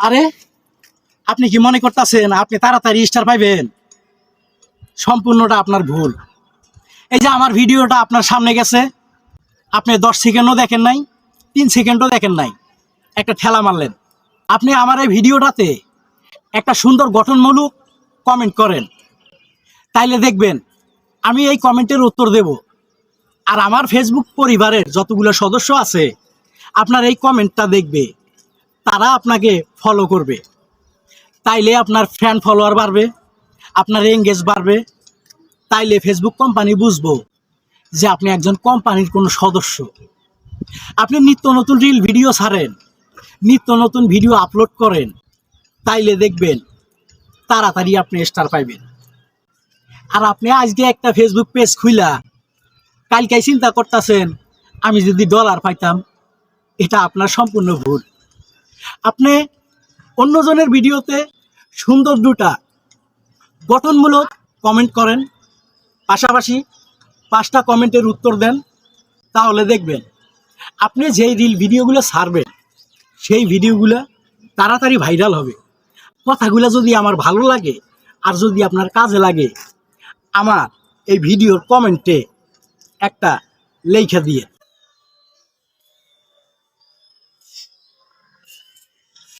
আরে, আপনি কি মনে করতেছেন আপনি তাড়াতাড়ি স্টার পাইবেন? সম্পূর্ণটা আপনার ভুল। এই যে আমার ভিডিওটা আপনার সামনে গেছে, আপনি দশ সেকেন্ডও দেখেন নাই, তিন সেকেন্ডও দেখেন নাই, একটা ঠেলা মারলেন। আপনি আমার এই ভিডিওটাতে একটা সুন্দর গঠনমূলক কমেন্ট করেন। তাইলে দেখবেন, আমি এই কমেন্টের উত্তর দেব। আর আমার ফেসবুক পরিবারের যতগুলো সদস্য আছে, আপনার এই কমেন্টটা দেখবে। তারা আপনাকে ফলো করবে। তাইলে আপনার ফ্যান ফলোয়ার বাড়বে, আপনার এঙ্গেজ বাড়বে। তাইলে ফেসবুক কোম্পানি বুঝব যে আপনি একজন কোম্পানির কোনো সদস্য। আপনি নিত্য নতুন রিল ভিডিও ছাড়েন, নিত্য নতুন ভিডিও আপলোড করেন, তাইলে দেখবেন তাড়াতাড়ি আপনি স্টার পাইবেন। আর আপনি আজকে একটা ফেসবুক পেজ খুইলা, কালকে চিন্তা করতেছেন, আমি যদি ডলার পাইতাম, এটা আপনার সম্পূর্ণ ভুল। আপনি অন্যজনের ভিডিওতে সুন্দর দুটা গঠনমূলক কমেন্ট করেন, পাশাপাশি পাঁচটা কমেন্টের উত্তর দেন, তাহলে দেখবেন আপনি যেই রিল ভিডিওগুলো ছাড়বেন, সেই ভিডিওগুলো তাড়াতাড়ি ভাইরাল হবে। কথাগুলো যদি আমার ভালো লাগে আর যদি আপনার কাজে লাগে, আমার এই ভিডিওর কমেন্টে একটা লেখা দিয়ে